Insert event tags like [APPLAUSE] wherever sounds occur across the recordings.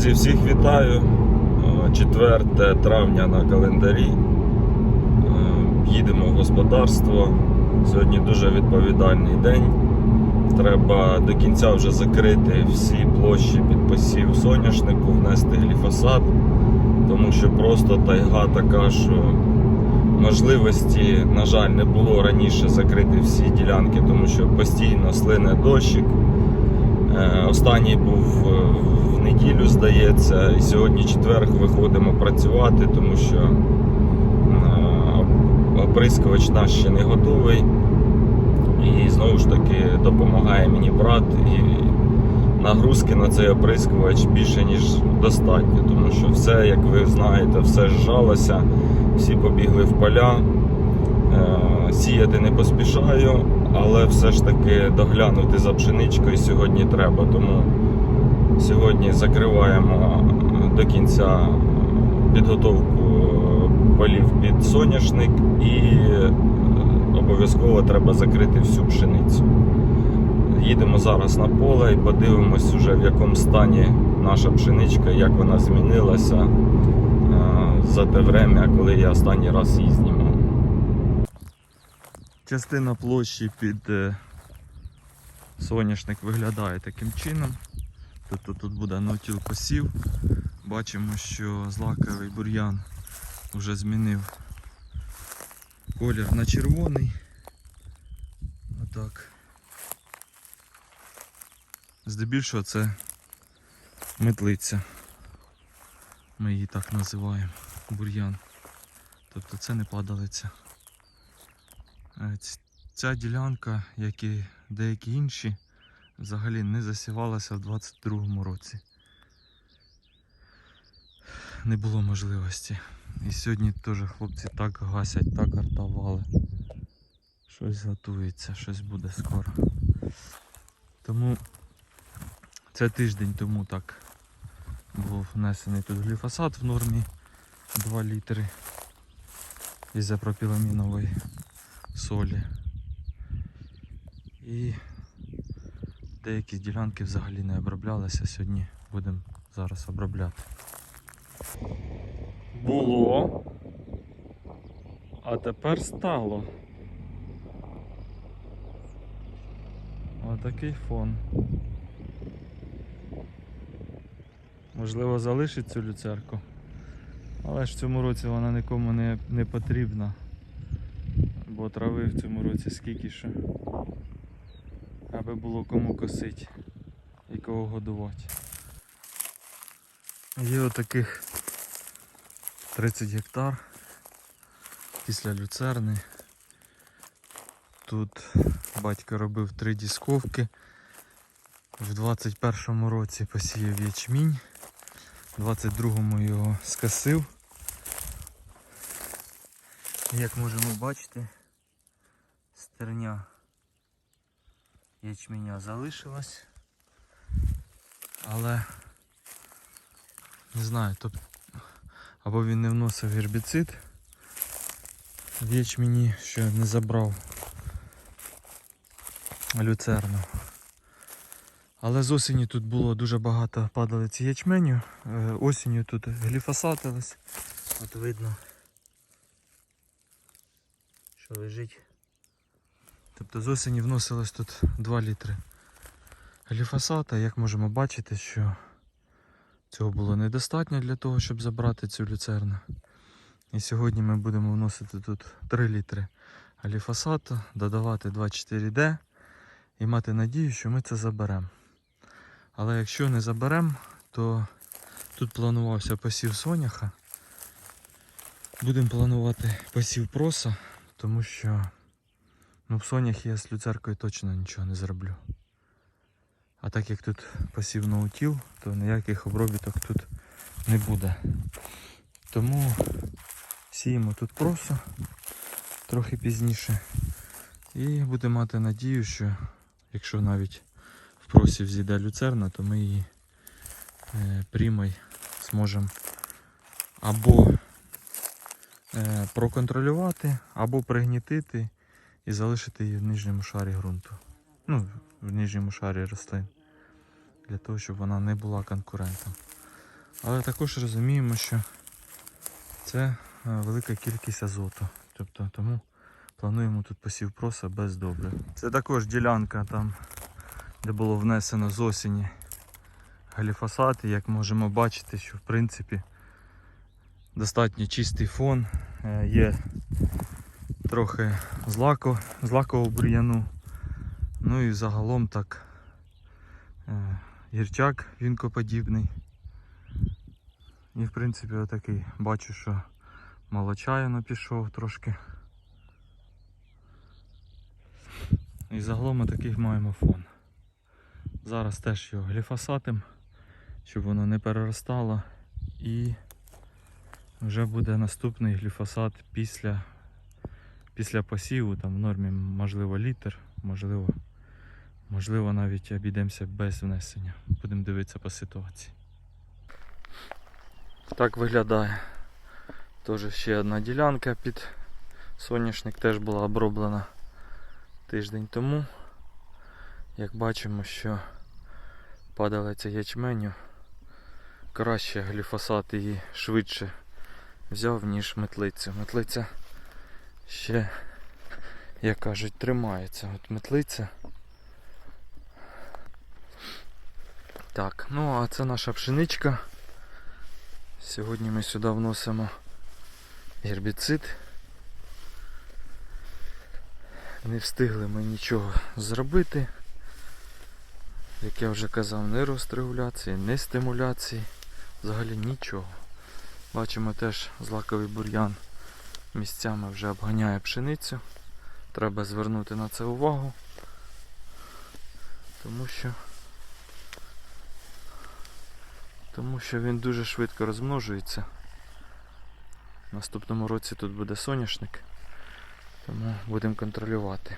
Друзі, всіх вітаю. Е, 4 травня на календарі. Е, Їдемо в господарство. Сьогодні дуже відповідальний день. Треба до кінця вже закрити всі площі під посів соняшнику, внести гліфосат, тому що просто тайга така, що можливості, на жаль, не було раніше закрити всі ділянки, тому що постійно слине дощик. Е, Останній був е, в неділю, здається, і сьогодні четверг виходимо працювати, тому що е, оприскувач наш ще не готовий. І знову ж таки допомагає мені брат. І нагрузки на цей оприскувач більше, ніж достатньо, тому що все, як ви знаєте, все зжалося, всі побігли в поля. Сіяти не поспішаю, але все ж таки доглянути за пшеничкою сьогодні треба. Тому сьогодні закриваємо до кінця підготовку полів під соняшник і е, обов'язково треба закрити всю пшеницю. Їдемо зараз на поле і подивимось уже в якому стані наша пшеничка, як вона змінилася е, за те время, коли я останній раз знімав. Частина площі під е, соняшник виглядає таким чином. Тобто тут буде нотіл посів. Бачимо, що злаковий бур'ян вже змінив колір на червоний. Отак. Здебільшого це метлиця. Ми її так називаємо. Бур'ян. Тобто це не падалиця. Е, Ця ділянка, як і деякі інші, взагалі не засівалася в 22-му році. Не було можливості. І сьогодні теж хлопці так гасять, так артували. Щось готується, щось буде скоро. Тому це тиждень тому так був внесений тут гліфосат в нормі 2 літри ізопропіламінової солі. І деякі ділянки взагалі не оброблялися. Сьогодні будемо зараз обробляти. Було, а тепер стало. Отакий фон. Можливо, залишить цю люцерку. Але ж в цьому році вона нікому не, не потрібна. Бо трави в цьому році скільки ще. Аби було кому косити і кого годувати. Є отаких 30 гектар після люцерни. Тут батько робив три дісковки. В 21-му році посіяв ячмінь, в 22-му його скосив. Як можемо бачити, стерня ячменя залишилась. Але не знаю, тобто або він не вносив гербіцид в ячмені, що не забрав люцерну. Але з осені тут було дуже багато падалиці ячменю. Е, Осінню тут гліфосатилось. От видно, що лежить. Тобто з осені вносилось тут 2 літри гліфосата. Як можемо бачити, що цього було недостатньо для того, щоб забрати цю люцерну. І сьогодні ми будемо вносити тут 3 літри гліфосату, додавати 2,4D і мати надію, що ми це заберемо. Але якщо не заберемо, то тут планувався посів соняха. Будемо планувати посів проса, тому що ну, в сонях я з люцеркою точно нічого не зроблю. А так як тут посів наутіл, то ніяких обробіток тут не буде. Тому сіємо тут просо трохи пізніше. І будемо мати надію, що якщо навіть в просі взійде люцерна, то ми її е, прімой зможемо або е, проконтролювати, або пригнітити і залишити її в нижньому шарі ґрунту. Ну, в нижньому шарі рослин. Для того, щоб вона не була конкурентом. Але також розуміємо, що це е, велика кількість азоту. Тобто тому плануємо тут посів проса без добрив. Це також ділянка там, де було внесено з осені гліфосат. І як можемо бачити, що в принципі достатньо чистий фон. Е, Є трохи злако, злакового бур'яну. Ну і загалом так е, гірчак вінкоподібний. І в принципі отакий. Бачу, що молочаяно пішов трошки. І загалом такий маємо фон. Зараз теж його гліфосатим, щоб воно не переростало. І вже буде наступний гліфосат після, після посіву, там в нормі можливо літр, можливо, можливо навіть обійдемося без внесення. Будемо дивитися по ситуації. Так виглядає. Теж ще одна ділянка під соняшник теж була оброблена тиждень тому. Як бачимо, що падалиця ячменю краще гліфосат її швидше взяв, ніж метлицю. Метлиця ще, як кажуть, тримається. От метлиця. Так, ну а це наша пшеничка. Сьогодні ми сюди вносимо гербіцид. Не встигли ми нічого зробити. Як я вже казав, не розрегуляції, не стимуляції, взагалі нічого. Бачимо теж злаковий бур'ян місцями вже обганяє пшеницю. Треба звернути на це увагу, тому що тому що він дуже швидко розмножується. В наступному році тут буде соняшник, тому будемо контролювати.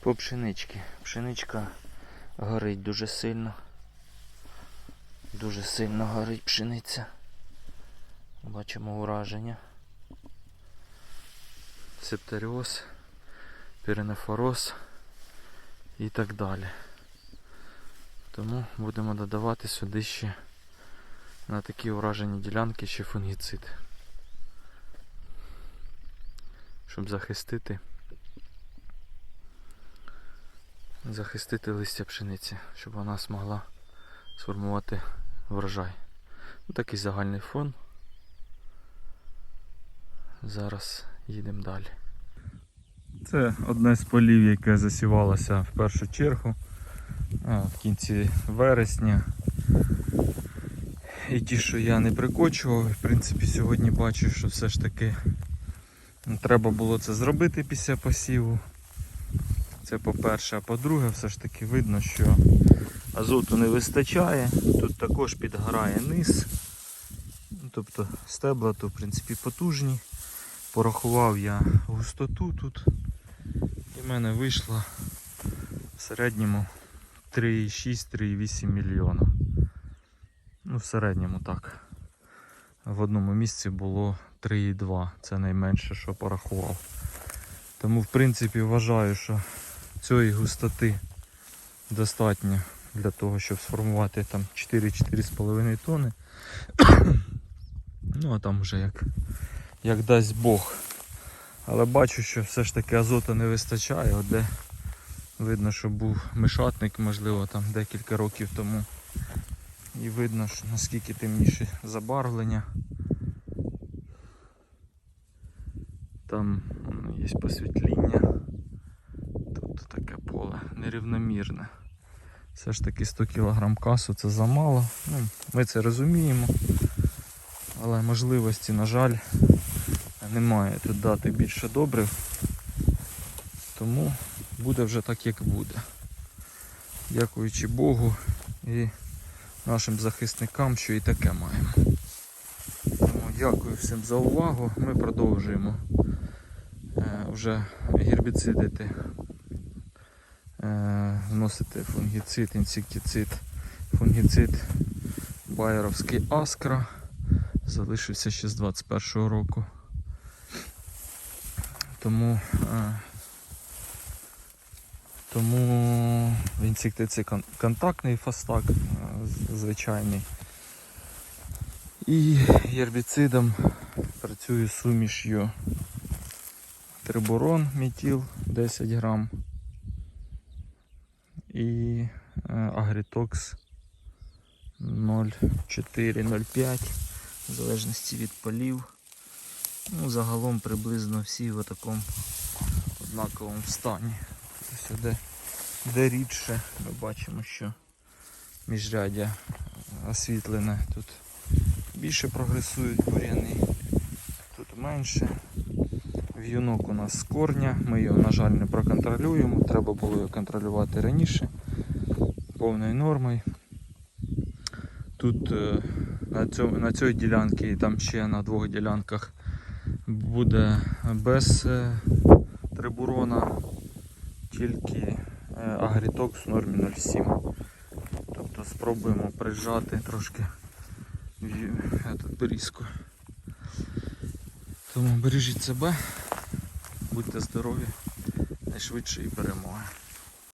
По пшенички. Пшеничка горить дуже сильно. Дуже сильно горить пшениця. Бачимо ураження. Септеріоз, піренефороз і так далі. Тому будемо додавати сюди ще на такі уражені ділянки ще фунгіцид. Щоб захистити захистити листя пшениці, щоб вона змогла сформувати врожай. Такий загальний фон. Зараз їдемо далі. Це одне з полів, яке засівалося в першу чергу в кінці вересня. І ті, що я не прикочував, в принципі, сьогодні бачу, що все ж таки треба було це зробити після посіву. Це по-перше, а по-друге, все ж таки видно, що азоту не вистачає. Тут також підгорає низ. Тобто стебла то в принципі потужні. Порахував я густоту тут. І в мене вийшло в середньому 3,6-3,8 мільйона. Ну, в середньому так. В одному місці було 3,2. Це найменше, що порахував. Тому в принципі вважаю, що цієї густоти достатньо для того, щоб сформувати там 4-4,5 тонни. [COUGHS] ну а там вже як, як дасть Бог. Але бачу, що все ж таки азоту не вистачає, де видно, що був мишатник, можливо, там декілька років тому. І видно, що наскільки темніше забарвлення. Там є посвітління. Тобто таке поле нерівномірне. Все ж таки 100 кг касу це замало. Ну, ми це розуміємо. Але можливості, на жаль, немає тут дати більше добрив. Тому буде вже так, як буде. Дякуючи Богу і нашим захисникам, що і таке маємо. Тому дякую всім за увагу. Ми продовжуємо е, вже гербіцидити, е, вносити фунгіцид, інсектицид, фунгіцид Байеровський Аскра. Залишився ще з 21-го року. Тому, тому інсектицид кон- контактний фастак, звичайний. І гербіцидом працюю суміш'ю трибурон метіл 10 грам і е, агрітокс 0,4-0,5 в залежності від полів. Ну, загалом приблизно всі в такому однаковому стані. Де, де рідше ми бачимо, що міжрядя освітлене. Тут більше прогресують бур'яни, тут менше. В'юнок у нас з корня, ми його, на жаль, не проконтролюємо. Треба було його контролювати раніше повною нормою. Тут е, на цій ділянці і там ще на двох ділянках буде без е, трибурона, тільки е, агрітокс в нормі 0,7. Тобто спробуємо прижати трошки берізку. Тому бережіть себе, будьте здорові, найшвидше і перемоги.